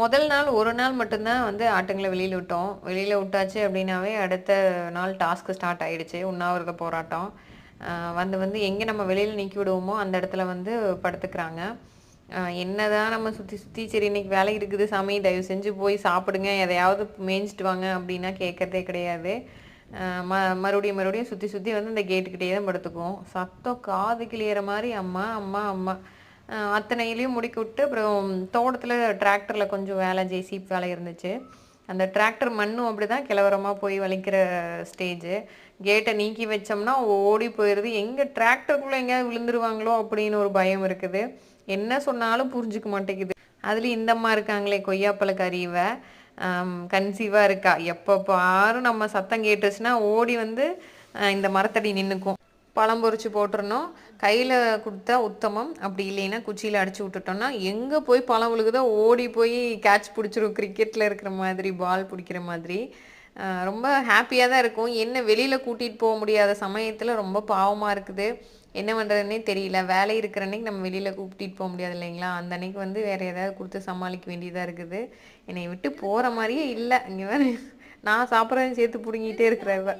முதல் நாள் ஒரு நாள் மட்டும்தான் வந்து ஆட்டுங்களை வெளியில் விட்டோம். வெளியில் விட்டாச்சு அப்படின்னாவே அடுத்த நாள் டாஸ்க்கு ஸ்டார்ட் ஆயிடுச்சு. உண்ணாவிரத போராட்டம். வந்து வந்து எங்கே நம்ம வெளியில் நீக்கி விடுவோமோ அந்த இடத்துல வந்து படுத்துக்கிறாங்க. என்னதான் நம்ம சுற்றி சுற்றி சரி இன்னைக்கு வேலை இருக்குது சாமி தயவு செஞ்சு போய் சாப்பிடுங்க. எதையாவது மேய்ஞ்சிட்டு வாங்க அப்படின்னா கேட்கறதே கிடையாது. ம மறுபடியும் மறுபடியும் சுற்றி சுற்றி வந்து இந்த கேட்டுக்கிட்டே தான் படுத்துக்குவோம். சத்தம் காது கிளியற மாதிரி அம்மா அம்மா அம்மா. அத்தனையிலையும் முடிக்க விட்டு அப்புறம் தோட்டத்தில் டிராக்டரில் கொஞ்சம் வேலை ஜேசிபி வேலை இருந்துச்சு. அந்த டிராக்டர் மண்ணும் அப்படி தான் கிளவரமாக போய் வலிக்கிற ஸ்டேஜு கேட்டை நீக்கி வச்சோம்னா ஓடி போயிடுது எங்கே டிராக்டருக்குள்ளே எங்கேயாவது விழுந்துருவாங்களோ அப்படின்னு ஒரு பயம் இருக்குது. என்ன சொன்னாலும் புரிஞ்சுக்க மாட்டேங்குது. அதுலேயும் இந்தம்மா இருக்காங்களே கொய்யாப்பழக்காரி அறிவை கன்சீவாக இருக்கா. எப்போ பாரும் நம்ம சத்தம் கேட்டுச்சுன்னா ஓடி வந்து இந்த மரத்தடி நின்றுக்கும் பழம் பொறிச்சு போட்டுறணும். கையில் கொடுத்தா உத்தமம். அப்படி இல்லைன்னா குச்சியில் அடிச்சு விட்டுட்டோம்னா எங்கே போய் பழம் விழுகுதோ ஓடி போய் கேட்ச் பிடிச்சிரும். கிரிக்கெட்டில் இருக்கிற மாதிரி பால் பிடிக்கிற மாதிரி. ரொம்ப ஹாப்பியாக தான் இருக்கும். என்ன வெளியில் கூட்டிகிட்டு போக முடியாத சமயத்தில் ரொம்ப பாவமாக இருக்குது. என்ன பண்ணுறதுனே தெரியல. வேலை இருக்கிற அன்னைக்கு நம்ம வெளியில் கூப்பிட்டு போக முடியாது இல்லைங்களா? அந்த அன்னைக்கு வந்து வேறு ஏதாவது கொடுத்து சமாளிக்க வேண்டியதாக இருக்குது. என்னை விட்டு போகிற மாதிரியே இல்லை. இங்கே வேறு நான் சாப்பிட்றதையும் சேர்த்து பிடுங்கிட்டே இருக்கிறவ